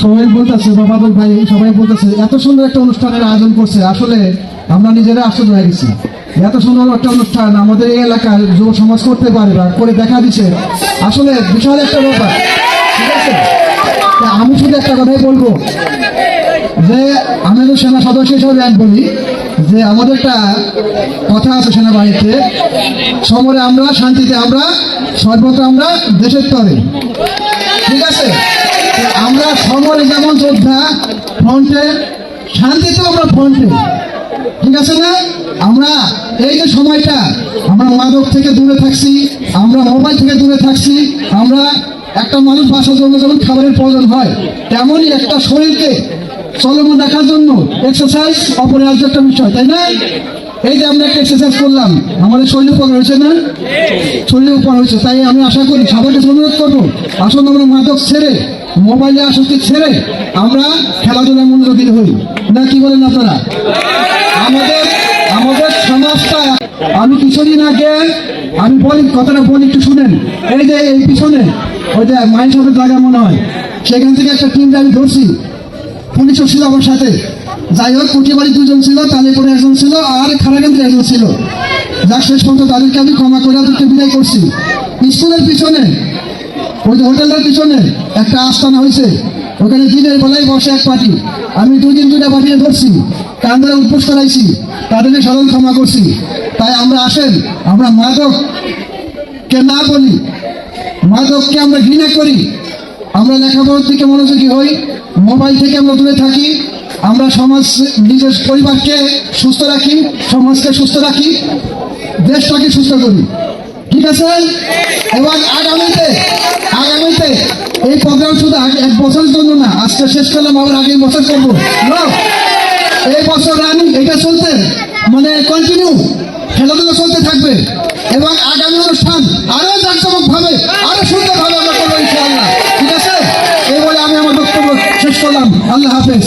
সবাই বলতেছে, বা বাদল ভাই, সবাই বলতেছে, এত সুন্দর একটা অনুষ্ঠানের আয়োজন করছে, আসলে আমরা নিজেরা আশ্চর্য হয়ে গেছি। এত সুন্দর একটা অনুষ্ঠান আমাদের এই এলাকার যুব সমাজ করতে পারে বা করে দেখা দিচ্ছে। আসলে বিশাল একটা ব্যাপার, ঠিক আছে? আমি শুধু একটা কথাই বলব, যে আমি তো সেনা সদস্য হিসাবে এক বলি, যে আমাদের একটা কথা আছে সেনাবাহিনীতে, সমরে আমরা, শান্তিতে আমরা, সর্বত্র আমরা দেশের তরে। ঠিক আছে? আমরা সমরে যেমন যোদ্ধা ফ্রন্টে শান্তিতে আমরা ফ্রন্টে। ঠিক আছে না? আমরা এই যে সময়টা, আমরা মাদক থেকে দূরে থাকছি, আমরা মোবাইল থেকে দূরে থাকছি, আমরা একটা মানুষ বাসার জন্য যেমন খাবারের প্রয়োজন হয়, তেমনই একটা শরীরকে চলমান রাখার জন্য এক্সারসাইজ অপরিহার্য একটা বিষয়, তাই না? এই যে আমরা একটা এক্সারসাইজ করলাম, আমাদের শরীর উপর হয়েছে না? শরীরের উপর হয়েছে, তাই আমি আশা করি সবাইকে অনুরোধ করব। আসুন আমরা মাদক ছেড়ে, মোবাইলে আসক্তি ছেড়ে আমরা খেলাধুলায় মনোযোগী হই। না, কি বলেন আপনারা? আমাদের আমাদের সমাজটা, আমি কিছুদিন আগে, আমি বলি, কথাটা বলি, একটু শুনেন। এই যে এই পিছনে, ওই যে মাইন্ড সাথে জায়গা মনে হয়, সেখান থেকে একটা টিমটা আমি ধরছি পুলিশও ছিল আমার সাথে। যাই হোক কুটিবাড়ি দুজন ছিল তালিপুরে একজন ছিল, আর খারাকান্দি একজন ছিল। যাক, শেষ পর্যন্ত তাদেরকে আমি ক্ষমা করে তাদেরকে বিদায় করছি। স্কুলের পিছনে, ওই যে হোটেলের পিছনে একটা আস্তানা হয়েছে। ওখানে দিনের বেলায় বসে এক পার্টি। আমি দুই দিন দুইটা পার্টি ধরছি কান্দরে উৎপোষ করাইছি, তাদেরকে সাধারণ ক্ষমা করছি। তাই আমরা আসেন, আমরা মাদক কে না বলি, মাদককে আমরা ঘৃণা করি। আমরা লেখাপড়ার দিকে মনোযোগী হই, মোবাইল থেকে আমরা দূরে থাকি আমরা সমাজ, নিজের পরিবারকে সুস্থ রাখি, সমাজকে সুস্থ রাখি, দেশটাকে সুস্থ করি। ঠিক আছে? এবং আগামীতে আগামীতে এই প্রোগ্রাম শুধু এক বছরের জন্য না, আজকে শেষ করলাম, আবার আগামী বছর করব। এই বছর রানিং, এটা চলতে মানে কন্টিনিউ খেলাধুলা চলতে থাকবে। এবং আগামী অনুষ্ঠান আরও জাঁকজমক ভাবে আরও সুন্দর ভাবে আমরা করব ইনশাআল্লাহ। ঠিক আছে? এই বলে আমি আমার বক্তব্য শেষ করলাম। আল্লাহ হাফেজ।